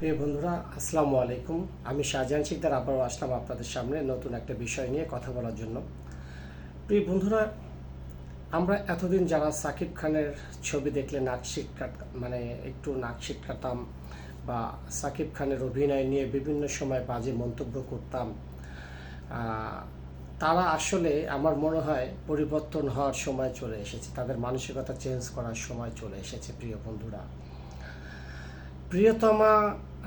প্রিয় বন্ধুরা, আসসালামু আলাইকুম। আমি শাহজাহান শিকদার, আবারও আসলাম আপনাদের সামনে নতুন একটা বিষয় নিয়ে কথা বলার জন্য। প্রিয় বন্ধুরা, আমরা এতদিন যারা সাকিব খানের ছবি দেখলে নাক শিটকাট মানে একটু নাক শিটকাতাম বা সাকিব খানের অভিনয় নিয়ে বিভিন্ন সময় বাজে মন্তব্য করতাম তারা আসলে আমার মনে হয় পরিবর্তন হওয়ার সময় চলে এসেছে। তাদের মানসিকতা চেঞ্জ করার সময় চলে এসেছে, প্রিয় বন্ধুরা। প্রিয়তমা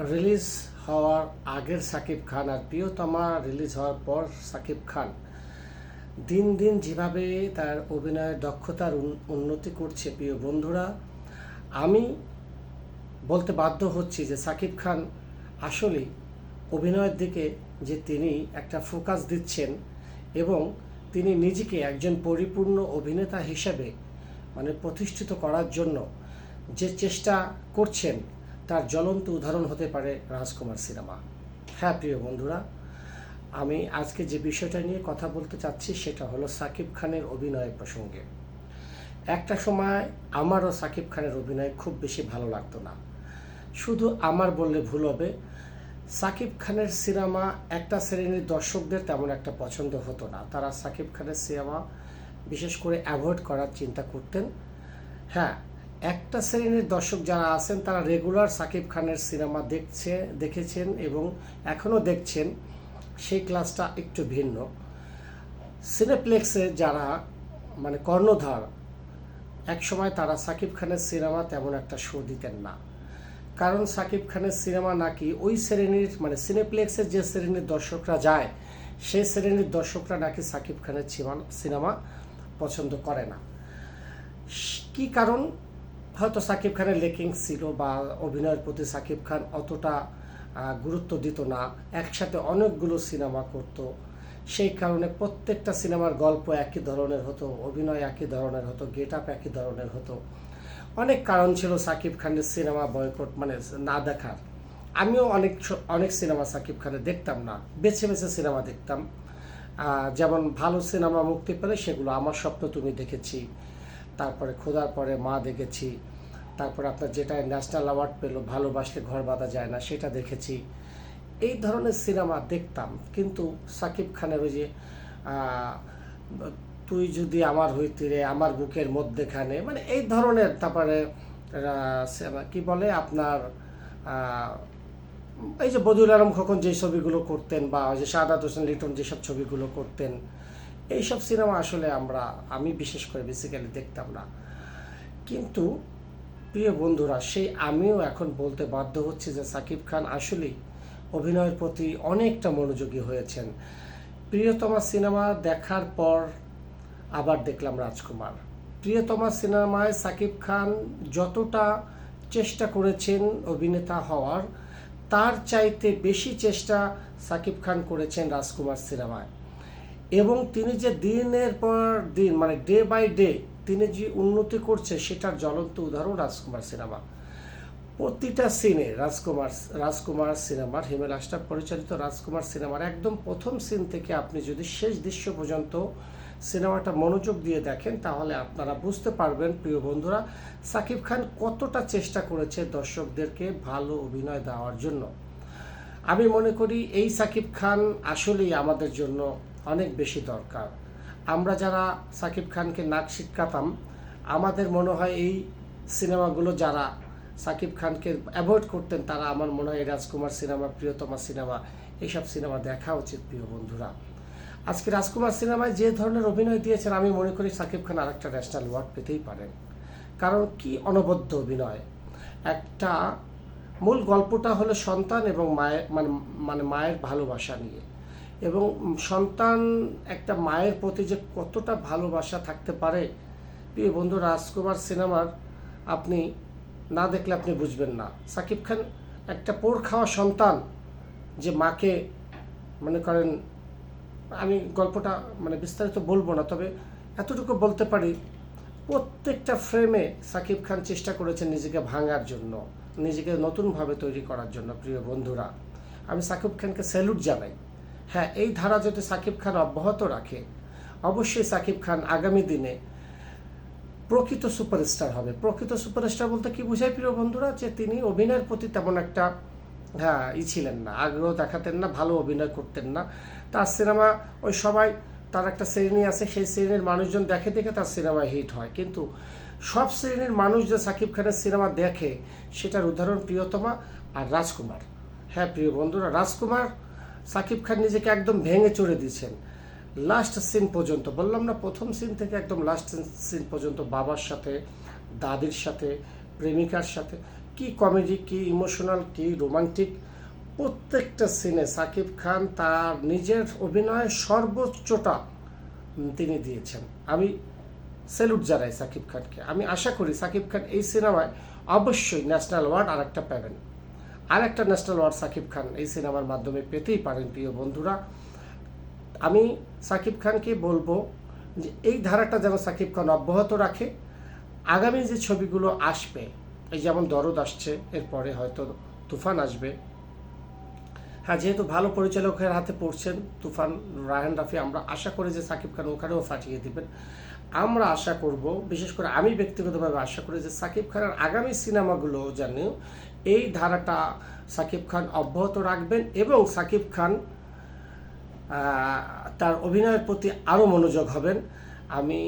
রিলিজ হওয়ার আগের সাকিব খান আর প্রিয়তমা রিলিজ হওয়ার পর সাকিব খান দিন দিন যেভাবে তার অভিনয়ের দক্ষতার উন্নতি করছে প্রিয় বন্ধুরা, আমি বলতে বাধ্য হচ্ছি যে সাকিব খান আসলেই অভিনয়ের দিকে যে তিনি একটা ফোকাস দিচ্ছেন এবং তিনি নিজেকে একজন পরিপূর্ণ অভিনেতা হিসেবে মানে প্রতিষ্ঠিত করার জন্য যে চেষ্টা করছেন তার জ্বলন্ত উদাহরণ হতে পারে রাজকুমার সিনেমা। হ্যাঁ প্রিয় বন্ধুরা, আমি আজকে যে বিষয়টা নিয়ে কথা বলতে চাচ্ছি সেটা হলো সাকিব খানের অভিনয় প্রসঙ্গে। একটা সময় আমারও সাকিব খানের অভিনয় খুব বেশি ভালো লাগতো না। শুধু আমার বললে ভুল হবে, সাকিব খানের সিনেমা একটা শ্রেণির দর্শকদের তেমন একটা পছন্দ হতো না। তারা সাকিব খানের সিনেমা বিশেষ করে অ্যাভয়েড করার চিন্তা করতেন। হ্যাঁ একটা শ্রেণির দর্শক যারা আছেন, তারা রেগুলার সাকিব খানের সিনেমা দেখছে, দেখেছেন এবং এখনও দেখছেন। সেই ক্লাসটা একটু ভিন্ন। সিনেপ্লেক্সে যারা মানে কর্ণধার, একসময় তারা সাকিব খানের সিনেমা তেমন একটা শো দিতেন না। কারণ সাকিব খানের সিনেমা নাকি ওই শ্রেণির মানে সিনেপ্লেক্সের যে শ্রেণির দর্শকরা যায়, সেই শ্রেণির দর্শকরা নাকি সাকিব খানের সিনেমা- সিনেমা পছন্দ করে না। কি কারণ? হয়তো সাকিব খানের লেকিং ছিল বা অভিনয়ের প্রতি সাকিব খান অতটা গুরুত্ব দিত না। একসাথে অনেকগুলো সিনেমা করত। সেই কারণে প্রত্যেকটা সিনেমার গল্প একই ধরনের হতো, অভিনয় একই ধরনের হতো গেট আপ একই ধরনের হতো। অনেক কারণ ছিল সাকিব খানের সিনেমা বয়কট মানে না দেখার। আমিও অনেক অনেক সিনেমা সাকিব খানের দেখতাম না। বেছে বেছে সিনেমা দেখতাম। যেমন ভালো সিনেমা মুক্তি পেলে সেগুলো আমার স্বপ্ন তুমি দেখেছি। তারপরে খোদার পরে মা দেখেছি। তারপরে আপনার যেটা ন্যাশনাল অ্যাওয়ার্ড পেল, ভালোবাসলে ঘর বাঁধা যায় না, সেটা দেখেছি। এই ধরনের সিনেমা দেখতাম, কিন্তু সাকিব খানের ওই যে তুই যদি আমার হইতে রে আমার বুকের মধ্যেখানে মানে এই ধরনের তারপরে কি বলে আপনার এই যে বদিউল আলম খোকন যে ছবিগুলো করতেন বা ওই যে সাদাত হোসেন লিটন যেসব ছবিগুলো করতেন এইসব সিনেমা আসলে আমরা, আমি বিশেষ করে বেসিক্যালি দেখতাম না। কিন্তু প্রিয় বন্ধুরা, সেই আমিও এখন বলতে বাধ্য হচ্ছি যে সাকিব খান আসলেই অভিনয়ের প্রতি অনেকটা মনোযোগী হয়েছেন। প্রিয়তমা সিনেমা দেখার পর আবার দেখলাম রাজকুমার। প্রিয়তমা সিনেমায় সাকিব খান যতটা চেষ্টা করেছেন অভিনেতা হওয়ার, তার চাইতে বেশি চেষ্টা সাকিব খান করেছেন রাজকুমার সিনেমায়। এবং তিনি যে দিনের পর দিন মানে ডে বাই ডে তিনি যে উন্নতি করছে, সেটার জ্বলন্ত উদাহরণ রাজকুমার সিনেমা। প্রতিটা সিনে রাজকুমার রাজকুমার সিনেমার, হিমেল আশরাফ পরিচালিত রাজকুমার সিনেমার একদম প্রথম সিন থেকে আপনি যদি শেষ দৃশ্য পর্যন্ত সিনেমাটা মনোযোগ দিয়ে দেখেন, তাহলে আপনারা বুঝতে পারবেন, প্রিয় বন্ধুরা, সাকিব খান কতটা চেষ্টা করেছে দর্শকদেরকে ভালো অভিনয় দেওয়ার জন্য। আমি মনে করি এই সাকিব খান আসলেই আমাদের জন্য অনেক বেশি দরকার। আমরা যারা সাকিব খানকে নাক শিটকাতাম আমাদের মনে হয় এই সিনেমাগুলো যারা সাকিব খানকে অ্যাভয়েড করতেন, তারা আমার মনে হয় রাজকুমার সিনেমা, প্রিয়তমা সিনেমা, এইসব সিনেমা দেখা উচিত প্রিয় বন্ধুরা। আজকে রাজকুমার সিনেমায় যে ধরনের অভিনয় দিয়েছেন, আমি মনে করি সাকিব খান আরেকটা ন্যাশনাল অ্যাওয়ার্ড পেতেই পারেন। কারণ কি অনবদ্য অভিনয়। একটা মূল গল্পটা হলো সন্তান এবং মায়ের মানে মানে মায়ের ভালোবাসা নিয়ে। এবং সন্তান একটা মায়ের প্রতি যে কতটা ভালোবাসা থাকতে পারে, প্রিয় বন্ধু, রাজকুমার সিনেমার আপনি না দেখলে আপনি বুঝবেন না। সাকিব খান একটা পোর খাওয়া সন্তান যে মাকে মনে করেন, আমি গল্পটা মানে বিস্তারিত বলব না, তবে এতটুকু বলতে পারি, প্রত্যেকটা ফ্রেমে সাকিব খান চেষ্টা করেছেন নিজেকে ভাঙার জন্য, নিজেকে নতুনভাবে তৈরি করার জন্য, প্রিয় বন্ধুরা। আমি সাকিব খানকে স্যালুট জানাই। হ্যাঁ এই ধারা যদি সাকিব খান অব্যাহত রাখে, অবশ্যই সাকিব খান আগামী দিনে প্রকৃত সুপারস্টার হবে। প্রকৃত সুপারস্টার বলতে কি বোঝায় প্রিয় বন্ধুরা? যে তিনি অভিনয়ের প্রতি তেমন একটা হ্যাঁ ই ছিলেন না, আগ্রহ দেখাতেন না, ভালো অভিনয় করতেন না। তার সিনেমা, ওই সবাই, তার একটা শ্রেণি আছে, সেই শ্রেণির মানুষজন দেখে দেখে তার সিনেমা হিট হয়। কিন্তু সব শ্রেণির মানুষ যে সাকিব খানের সিনেমা দেখে, সেটার উদাহরণ প্রিয়তমা আর রাজকুমার। হ্যাঁ প্রিয় বন্ধুরা, রাজকুমার সাকিব খান নিজেকে একদম ভেঙে চড়ে দিয়েছেন। লাস্ট সিন পর্যন্ত, বললাম না প্রথম সিন থেকে একদম লাস্ট সিন পর্যন্ত বাবার সাথে, দাদির সাথে, প্রেমিকার সাথে, কি কমেডি কি ইমোশনাল কি রোমান্টিক প্রত্যেকটা সিনে সাকিব খান তার নিজের অভিনয়ের সর্বোচ্চটা তিনি দিয়েছেন। আমি স্যালুট জানাই সাকিব খানকে। আমি আশা করি সাকিব খান এই সিনেমায় অবশ্যই ন্যাশনাল অ্যাওয়ার্ড আর একটা পাবেন। আর একটা ন্যাশনাল ওয়ার্ড সাকিব খান এই সিনেমার মাধ্যমে পেতেই পারেন প্রিয় বন্ধুরা। আমি সাকিব খানকে বলব যে এই ধারাটা যেন সাকিব খান অব্যাহত রাখে। আগামী যে ছবিগুলো আসবে, এই যেমন দরদ আসছে এরপরে হয়তো তুফান আসবে। হ্যাঁ যেহেতু ভালো পরিচালকের হাতে পড়ছেন তুফান, রায়হান রাফি, আমরা আশা করি যে সাকিব খান ওখানেও ফাটিয়ে দিবেন। আমরা আশা করব, বিশেষ করে আমি ব্যক্তিগতভাবে আশা করি যে সাকিব খানের আগামী সিনেমাগুলো যেন এই ধারাটা সাকিব খান অব্যাহত রাখবেন এবং সাকিব খান তার অভিনয়ের প্রতি আরও মনোযোগ হবেন। আমি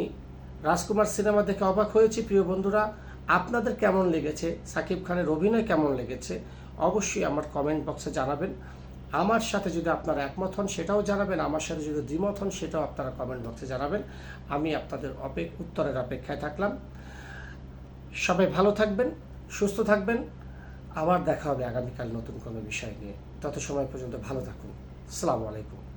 রাজকুমার সিনেমা দেখে অবাক হয়েছি, প্রিয় বন্ধুরা। আপনাদের কেমন লেগেছে? সাকিব খানের অভিনয় কেমন লেগেছে? অবশ্যই আমার কমেন্ট বক্সে জানাবেন। আমার সাথে যদি আপনারা একমত হন, সেটাও জানাবেন। আমার সাথে যদি দ্বিমত হন, সেটাও আপনারা কমেন্ট বক্সে জানাবেন। আমি আপনাদের অপেক উত্তরের অপেক্ষায় থাকলাম। সবাই ভালো থাকবেন, সুস্থ থাকবেন। আবার দেখা হবে আগামীকাল নতুন কোনো বিষয় নিয়ে। তত সময় পর্যন্ত ভালো থাকুন। আসসালামু আলাইকুম।